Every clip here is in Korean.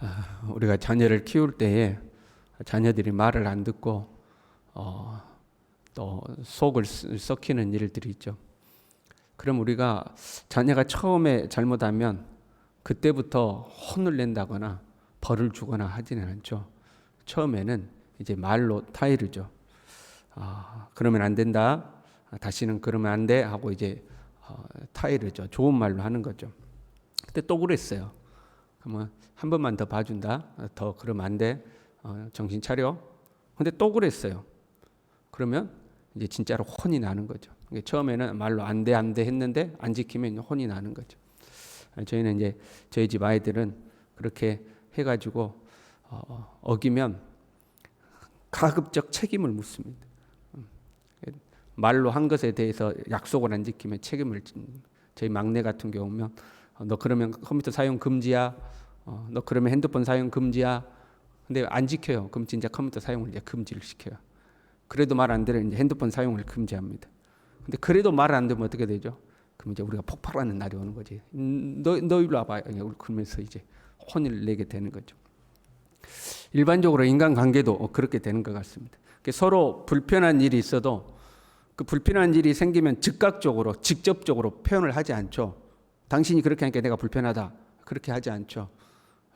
아, 우리가 자녀를 키울 때에 자녀들이 말을 안 듣고 어, 또 속을 쓰- 썩히는 일들이 있죠. 그럼 우리가 자녀가 처음에 잘못하면 그때부터 혼을 낸다거나 벌을 주거나 하지는 않죠. 처음에는 이제 말로 타이르죠. 아, 그러면 안 된다. 아, 다시는 그러면 안 돼. 하고 이제 어, 타이르죠. 좋은 말로 하는 거죠. 그때 또 그랬어요. 그러면 한 번만 더 봐준다. 어, 더 그러면 안 돼. 어, 정신 차려. 근데 또 그랬어요. 그러면 이제 진짜로 혼이 나는 거죠. 처음에는 말로 안 돼, 안 돼 했는데 안 지키면 혼이 나는 거죠. 아, 저희는 이제 저희 집 아이들은 그렇게 해가지고 어, 어기면 가급적 책임을 묻습니다. 음. 말로 한 것에 대해서 약속을 안 지키면 책임을 진 저희 막내 같은 경우면 어, 너 그러면 컴퓨터 사용 금지야. 어, 너 그러면 핸드폰 사용 금지야. 근데 안 지켜요. 그럼 진짜 컴퓨터 사용을 이제 금지를 시켜요. 그래도 말 안 들으면 이제 핸드폰 사용을 금지합니다. 근데 그래도 말 안 들으면 어떻게 되죠? 그럼 이제 우리가 폭발하는 날이 오는 거지. 음, 너, 너 일로 와봐. 그러면서 이제 혼을 내게 되는 거죠. 일반적으로 인간 관계도 그렇게 되는 것 같습니다. 그러니까 서로 불편한 일이 있어도 그 불편한 일이 생기면 즉각적으로 직접적으로 표현을 하지 않죠. 당신이 그렇게 하니까 내가 불편하다. 그렇게 하지 않죠.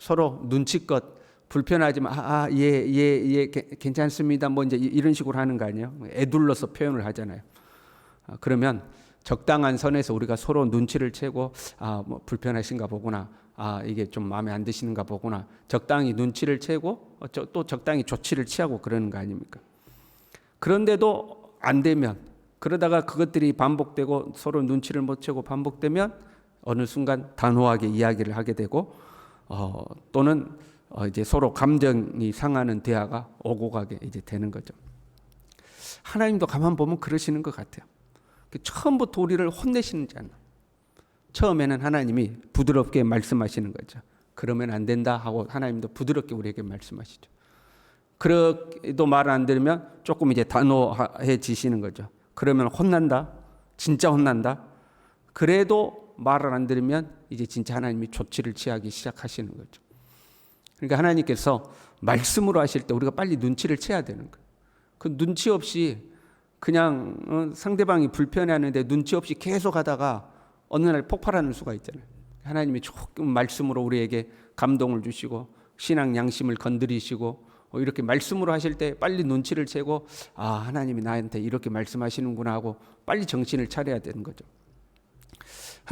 서로 눈치껏 불편하지만 아, 아, 예, 예, 예, 게- 괜찮습니다. 뭐 이제 이- 이런 식으로 하는 거 아니에요? 애둘러서 표현을 하잖아요. 아, 그러면 적당한 선에서 우리가 서로 눈치를 채고 아, 뭐 불편하신가 보구나. 아, 이게 좀 마음에 안 드시는가 보구나. 적당히 눈치를 채고 어, 저- 또 적당히 조치를 취하고 그러는 거 아닙니까? 그런데도 안 되면 그러다가 그것들이 반복되고 서로 눈치를 못 채고 반복되면 어느 순간 단호하게 이야기를 하게 되고 어, 또는 어, 이제 서로 감정이 상하는 대화가 오고 가게 이제 되는 거죠. 하나님도 가만 보면 그러시는 것 같아요. 그 처음부터 우리를 혼내시는지 않나. 처음에는 하나님이 부드럽게 말씀하시는 거죠. 그러면 안 된다 하고 하나님도 부드럽게 우리에게 말씀하시죠. 그래도 말안 들으면 조금 이제 단호해지시는 거죠. 그러면 혼난다. 진짜 혼난다. 그래도 말을 안 들으면 이제 진짜 하나님이 조치를 취하기 시작하시는 거죠. 그러니까 하나님께서 말씀으로 하실 때 우리가 빨리 눈치를 채야 되는 거예요. 그 눈치 없이 그냥 어, 상대방이 불편해하는데 눈치 없이 계속 하다가 어느 날 폭발하는 수가 있잖아요. 하나님이 조금 말씀으로 우리에게 감동을 주시고 신앙 양심을 건드리시고 어, 이렇게 말씀으로 하실 때 빨리 눈치를 채고 아 하나님이 나한테 이렇게 말씀하시는구나 하고 빨리 정신을 차려야 되는 거죠.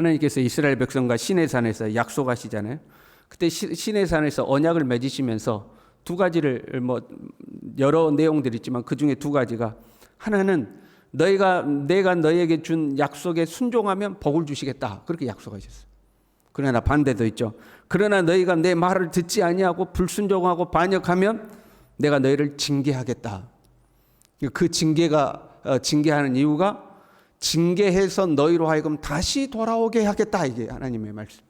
하나님께서 이스라엘 백성과 시내산에서 약속하시잖아요. 그때 시- 시내산에서 언약을 맺으시면서 두 가지를 뭐 여러 내용들이 있지만 그 중에 두 가지가 하나는 너희가 내가 너희에게 준 약속에 순종하면 복을 주시겠다 그렇게 약속하셨어요. 그러나 반대도 있죠. 그러나 너희가 내 말을 듣지 아니하고 불순종하고 반역하면 내가 너희를 징계하겠다. 그 징계가 어, 징계하는 이유가 징계해서 너희로 하여금 다시 돌아오게 하겠다 이게 하나님의 말씀.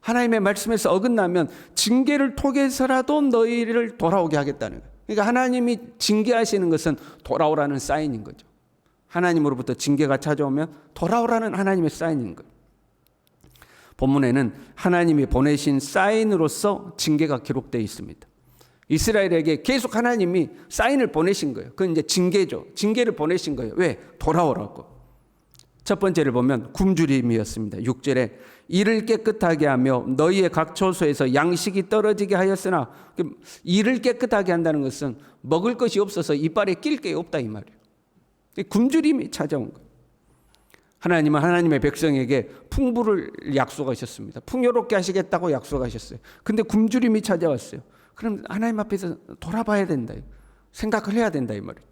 하나님의 말씀에서 어긋나면 징계를 통해서라도 너희를 돌아오게 하겠다는 거예요. 그러니까 하나님이 징계하시는 것은 돌아오라는 사인인 거죠. 하나님으로부터 징계가 찾아오면 돌아오라는 하나님의 사인인 거예요. 본문에는 하나님이 보내신 사인으로서 징계가 기록되어 있습니다. 이스라엘에게 계속 하나님이 사인을 보내신 거예요. 그건 이제 징계죠. 징계를 보내신 거예요. 왜? 돌아오라고. 첫 번째를 보면 굶주림이었습니다. 6절에 이를 깨끗하게 하며 너희의 각 처소에서 양식이 떨어지게 하였으나 그 이를 깨끗하게 한다는 것은 먹을 것이 없어서 이빨에 낄 게 없다 이 말이에요. 굶주림이 찾아온 거예요. 하나님은 하나님의 백성에게 풍부를 약속하셨습니다. 풍요롭게 하시겠다고 약속하셨어요. 근데 굶주림이 찾아왔어요. 그럼 하나님 앞에서 돌아봐야 된다. 생각을 해야 된다 이 말이죠.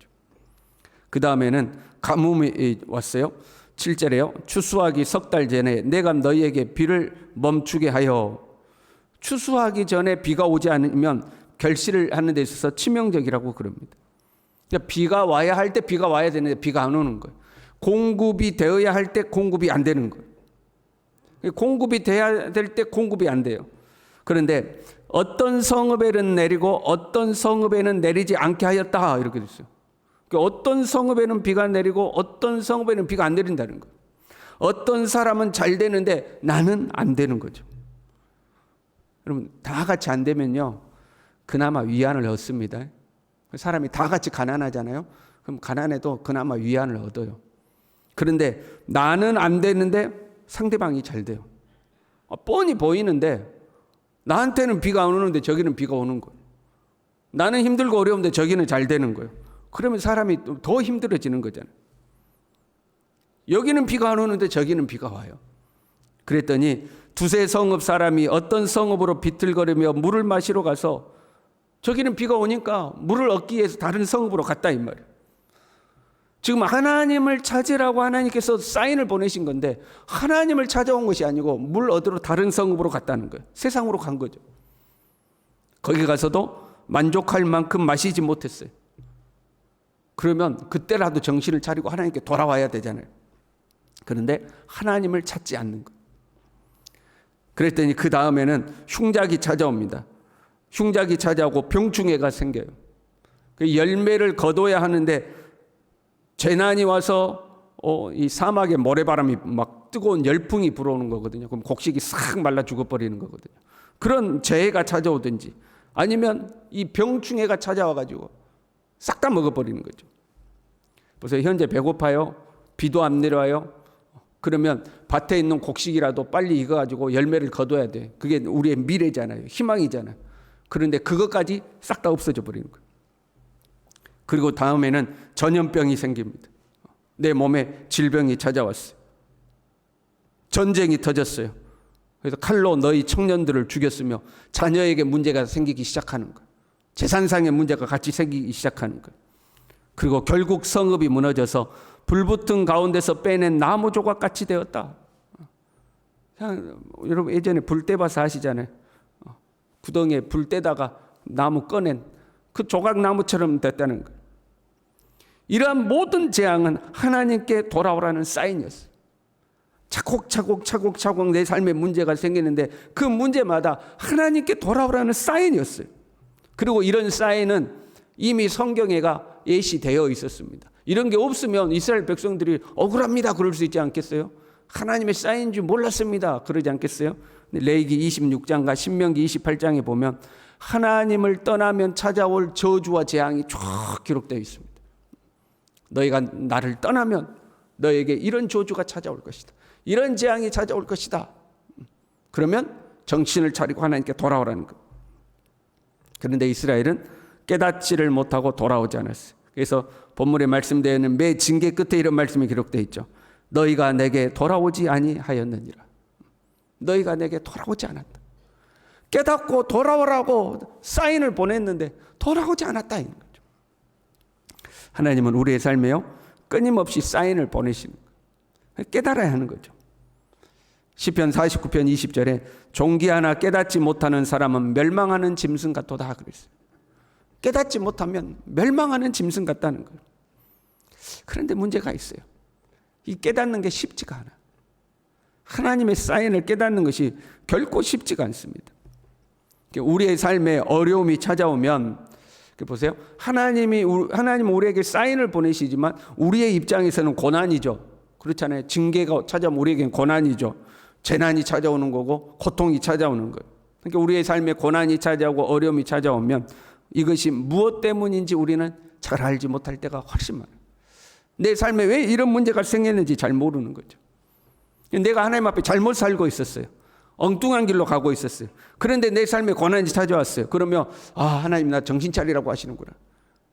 그 다음에는 가뭄이 왔어요. 7절에요. 추수하기 석 달 전에 내가 너희에게 비를 멈추게 하여 추수하기 전에 비가 오지 않으면 결실을 하는 데 있어서 치명적이라고 그럽니다. 그러니까 비가 와야 할 때 비가 와야 되는데 비가 안 오는 거예요. 공급이 되어야 할 때 공급이 안 되는 거예요. 공급이 돼야 될 때 공급이 안 돼요. 그런데 어떤 성읍에는 내리고 어떤 성읍에는 내리지 않게 하였다 이렇게 됐어요. 그러니까 어떤 성읍에는 비가 내리고 어떤 성읍에는 비가 안 내린다는 거예요. 어떤 사람은 잘 되는데 나는 안 되는 거죠. 여러분 다 같이 안 되면요. 그나마 위안을 얻습니다. 사람이 다 같이 가난하잖아요. 그럼 가난해도 그나마 위안을 얻어요. 그런데 나는 안 되는데 상대방이 잘 돼요. 어, 뻔히 보이는데 나한테는 비가 안 오는데 저기는 비가 오는 거예요. 나는 힘들고 어려운데 저기는 잘 되는 거예요. 그러면 사람이 더 힘들어지는 거잖아요. 여기는 비가 안 오는데 저기는 비가 와요. 그랬더니 두세 성읍 사람이 어떤 성읍으로 비틀거리며 물을 마시러 가서 저기는 비가 오니까 물을 얻기 위해서 다른 성읍으로 갔다 이 말이에요. 지금 하나님을 찾으라고 하나님께서 사인을 보내신 건데 하나님을 찾아온 것이 아니고 물 얻으러 다른 성읍으로 갔다는 거예요. 세상으로 간 거죠. 거기 가서도 만족할 만큼 마시지 못했어요. 그러면 그때라도 정신을 차리고 하나님께 돌아와야 되잖아요. 그런데 하나님을 찾지 않는 거. 그랬더니 그 다음에는 흉작이 찾아옵니다. 흉작이 찾아오고 병충해가 생겨요. 그 열매를 거둬야 하는데 재난이 와서 어, 이 사막에 모래바람이 막 뜨거운 열풍이 불어오는 거거든요. 그럼 곡식이 싹 말라 죽어버리는 거거든요. 그런 재해가 찾아오든지 아니면 이 병충해가 찾아와가지고 싹 다 먹어버리는 거죠. 보세요. 현재 배고파요. 비도 안 내려와요. 그러면 밭에 있는 곡식이라도 빨리 익어가지고 열매를 거둬야 돼. 그게 우리의 미래잖아요. 희망이잖아요. 그런데 그것까지 싹 다 없어져 버리는 거예요. 그리고 다음에는 전염병이 생깁니다. 내 몸에 질병이 찾아왔어요. 전쟁이 터졌어요. 그래서 칼로 너희 청년들을 죽였으며 자녀에게 문제가 생기기 시작하는 거예요. 재산상의 문제가 같이 생기기 시작하는 거예요. 그리고 결국 성읍이 무너져서 불붙은 가운데서 빼낸 나무 조각 같이 되었다. 여러분 예전에 불 떼봐서 아시잖아요. 구덩이에 불 떼다가 나무 꺼낸 그 조각 나무처럼 됐다는 거예요. 이러한 모든 재앙은 하나님께 돌아오라는 사인이었어요. 차곡차곡 차곡차곡 내 삶에 문제가 생기는데 그 문제마다 하나님께 돌아오라는 사인이었어요. 그리고 이런 사인은 이미 성경에가 예시되어 있었습니다. 이런 게 없으면 이스라엘 백성들이 억울합니다. 그럴 수 있지 않겠어요? 하나님의 사인인 줄 몰랐습니다. 그러지 않겠어요? 레이기 26장과 신명기 28장에 보면 하나님을 떠나면 찾아올 저주와 재앙이 쭉 기록되어 있습니다. 너희가 나를 떠나면 너에게 이런 저주가 찾아올 것이다. 이런 재앙이 찾아올 것이다. 그러면 정신을 차리고 하나님께 돌아오라는 것. 그런데 이스라엘은 깨닫지를 못하고 돌아오지 않았어요. 그래서 본문에 말씀되는 매 징계 끝에 이런 말씀이 기록되어 있죠. 너희가 내게 돌아오지 아니하였느니라. 너희가 내게 돌아오지 않았다. 깨닫고 돌아오라고 사인을 보냈는데 돌아오지 않았다. 하나님은 우리의 삶에요 끊임없이 사인을 보내시는 거예요. 깨달아야 하는 거죠. 시편 49편 20절에 종기 하나 깨닫지 못하는 사람은 멸망하는 짐승 같도다 그랬어요. 깨닫지 못하면 멸망하는 짐승 같다는 거예요. 그런데 문제가 있어요. 이 깨닫는 게 쉽지가 않아. 하나님의 사인을 깨닫는 것이 결코 쉽지가 않습니다. 우리의 삶에 어려움이 찾아오면 보세요. 하나님이 하나님 우리에게 사인을 보내시지만 우리의 입장에서는 고난이죠. 그렇잖아요. 징계가 찾아오면 우리에겐 고난이죠. 재난이 찾아오는 거고 고통이 찾아오는 거예요. 그러니까 우리의 삶에 고난이 찾아오고 어려움이 찾아오면 이것이 무엇 때문인지 우리는 잘 알지 못할 때가 훨씬 많아요. 내 삶에 왜 이런 문제가 생겼는지 잘 모르는 거죠. 내가 하나님 앞에 잘못 살고 있었어요. 엉뚱한 길로 가고 있었어요. 그런데 내 삶에 고난이 찾아왔어요. 그러면 아 하나님 나 정신 차리라고 하시는구나.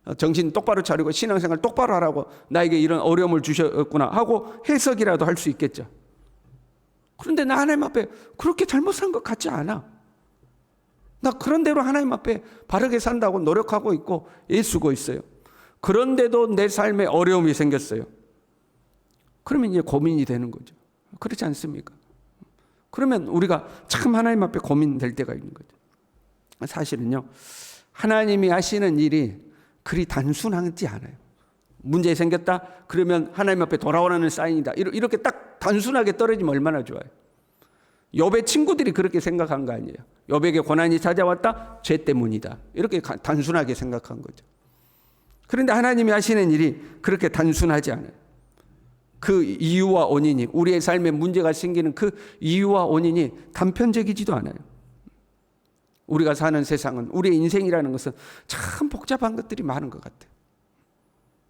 어, 정신 똑바로 차리고 신앙생활 똑바로 하라고 나에게 이런 어려움을 주셨구나 하고 해석이라도 할 수 있겠죠. 그런데 나 하나님 앞에 그렇게 잘못 산 것 같지 않아. 나 그런 대로 하나님 앞에 바르게 산다고 노력하고 있고 애쓰고 있어요. 그런데도 내 삶에 어려움이 생겼어요. 그러면 이제 고민이 되는 거죠. 그렇지 않습니까? 그러면 우리가 참 하나님 앞에 고민될 때가 있는 거죠. 사실은요, 하나님이 하시는 일이 그리 단순하지 않아요. 문제 생겼다? 그러면 하나님 앞에 돌아오라는 사인이다. 이렇게 딱 단순하게 떨어지면 얼마나 좋아요. 욥의 친구들이 그렇게 생각한 거 아니에요. 욥에게 고난이 찾아왔다? 죄 때문이다. 이렇게 단순하게 생각한 거죠. 그런데 하나님이 하시는 일이 그렇게 단순하지 않아요. 그 이유와 원인이 우리의 삶에 문제가 생기는 그 이유와 원인이 단편적이지도 않아요. 우리가 사는 세상은 우리의 인생이라는 것은 참 복잡한 것들이 많은 것 같아요.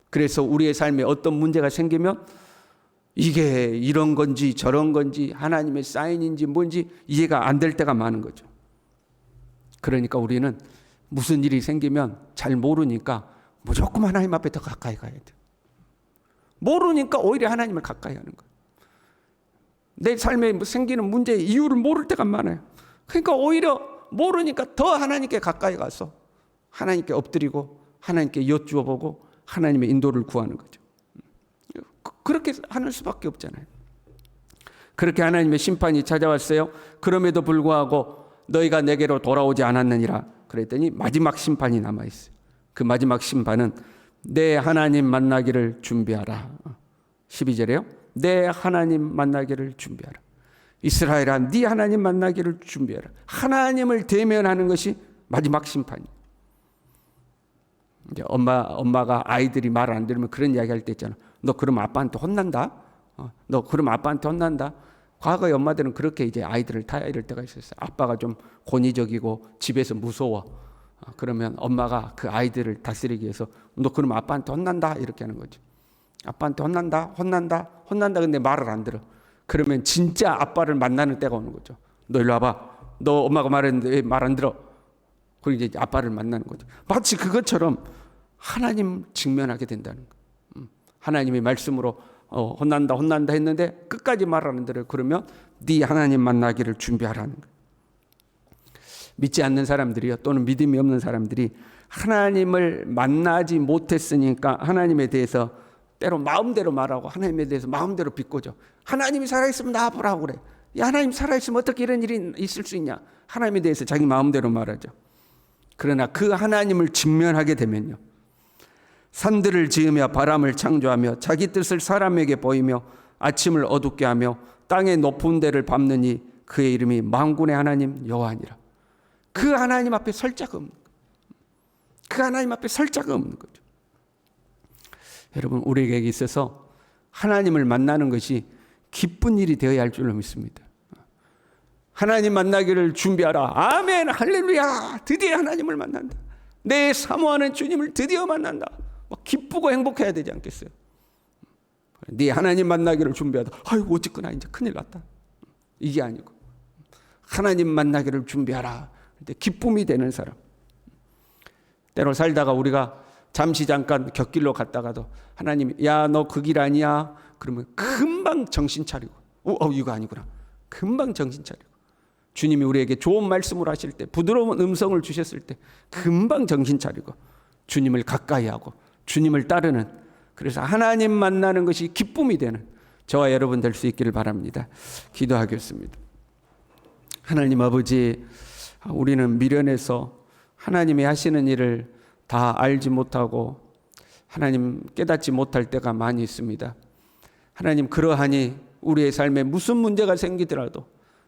그래서 우리의 삶에 어떤 문제가 생기면 이게 이런 건지 저런 건지 하나님의 사인인지 뭔지 이해가 안 될 때가 많은 거죠. 그러니까 우리는 무슨 일이 생기면 잘 모르니까 무조건 하나님 앞에 더 가까이 가야 돼. 모르니까 오히려 하나님을 가까이 하는 거예요. 내 삶에 뭐 생기는 문제의 이유를 모를 때가 많아요. 그러니까 오히려 모르니까 더 하나님께 가까이 가서 하나님께 엎드리고 하나님께 여쭈어 보고 하나님의 인도를 구하는 거죠. 그- 그렇게 하는 수밖에 없잖아요. 그렇게 하나님의 심판이 찾아왔어요. 그럼에도 불구하고 너희가 내게로 돌아오지 않았느니라. 그랬더니 마지막 심판이 남아 있어요. 그 마지막 심판은 내 하나님 만나기를 준비하라. 12절에요. 내 하나님 만나기를 준비하라. 이스라엘아 네 하나님 만나기를 준비하라. 하나님을 대면하는 것이 마지막 심판이에요. 이제 엄마 엄마가 아이들이 말 안 들으면 그런 이야기 할 때 있잖아. 너 그럼 아빠한테 혼난다. 어, 너 그럼 아빠한테 혼난다. 과거의 엄마들은 그렇게 이제 아이들을 타야 이럴 때가 있었어요. 아빠가 좀 권위적이고 집에서 무서워. 어, 그러면 엄마가 그 아이들을 다스리기 위해서 너 그럼 아빠한테 혼난다 이렇게 하는 거죠. 아빠한테 혼난다, 혼난다, 혼난다. 근데 말을 안 들어. 그러면 진짜 아빠를 만나는 때가 오는 거죠. 너 일로 와봐. 너 엄마가 말했는데 왜 말 안 들어? 그리고 이제 아빠를 만나는 거죠. 마치 그것처럼 하나님 직면하게 된다는 거. 음, 하나님의 말씀으로 어, 혼난다, 혼난다 했는데 끝까지 말하는 대로 그러면 네 하나님 만나기를 준비하라는 거. 믿지 않는 사람들이요 또는 믿음이 없는 사람들이 하나님을 만나지 못했으니까 하나님에 대해서 때로 마음대로 말하고 하나님에 대해서 마음대로 비꼬죠. 하나님이 살아있으면 나 보라고 그래. 야, 하나님 살아있으면 어떻게 이런 일이 있을 수 있냐? 하나님에 대해서 자기 마음대로 말하죠. 그러나 그 하나님을 직면하게 되면요. 산들을 지으며 바람을 창조하며 자기 뜻을 사람에게 보이며 아침을 어둡게 하며 땅의 높은 데를 밟느니 그의 이름이 만군의 하나님 여호와니라. 그 하나님 앞에 설 자가 없는 거예요. 그 하나님 앞에 설 자가 없는 거죠. 여러분 우리에게 있어서 하나님을 만나는 것이 기쁜 일이 되어야 할 줄로 믿습니다. 하나님 만나기를 준비하라. 아멘. 할렐루야. 드디어 하나님을 만난다. 내 사모하는 주님을 드디어 만난다. 막 기쁘고 행복해야 되지 않겠어요? 네 하나님 만나기를 준비하다. 아이고 어쨌거나 이제 큰일 났다. 이게 아니고 하나님 만나기를 준비하라. 기쁨이 되는 사람. 때로 살다가 우리가 잠시 잠깐 곁길로 갔다가도 하나님이 야 너 그 길 아니야. 그러면 금방 정신 차리고 어, 어 이거 아니구나. 금방 정신 차리고 주님이 우리에게 좋은 말씀을 하실 때 부드러운 음성을 주셨을 때 금방 정신 차리고 주님을 가까이 하고 주님을 따르는 그래서 하나님 만나는 것이 기쁨이 되는 저와 여러분 될 수 있기를 바랍니다. 기도하겠습니다. 하나님 아버지 우리는 미련해서 하나님이 하시는 일을 다 알지 못하고 하나님 깨닫지 못할 때가 많이 있습니다. 하나님 그러하니 우리의 삶에 무슨 문제가 생기더라도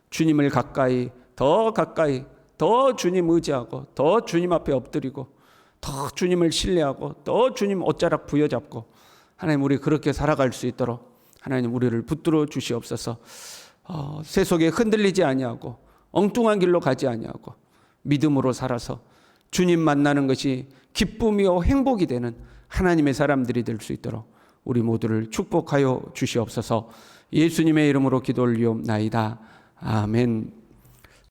주님을 가까이 더 가까이 더 주님 의지하고 더 주님 앞에 엎드리고 더 주님을 신뢰하고 더 주님 옷자락 부여잡고 하나님 우리 그렇게 살아갈 수 있도록 하나님 우리를 붙들어 주시옵소서. 어, 세속에 흔들리지 아니하고 엉뚱한 길로 가지 아니하고 믿음으로 살아서 주님 만나는 것이 기쁨이요 행복이 되는 하나님의 사람들이 될 수 있도록 우리 모두를 축복하여 주시옵소서. 예수님의 이름으로 기도 올리옵나이다. 아멘.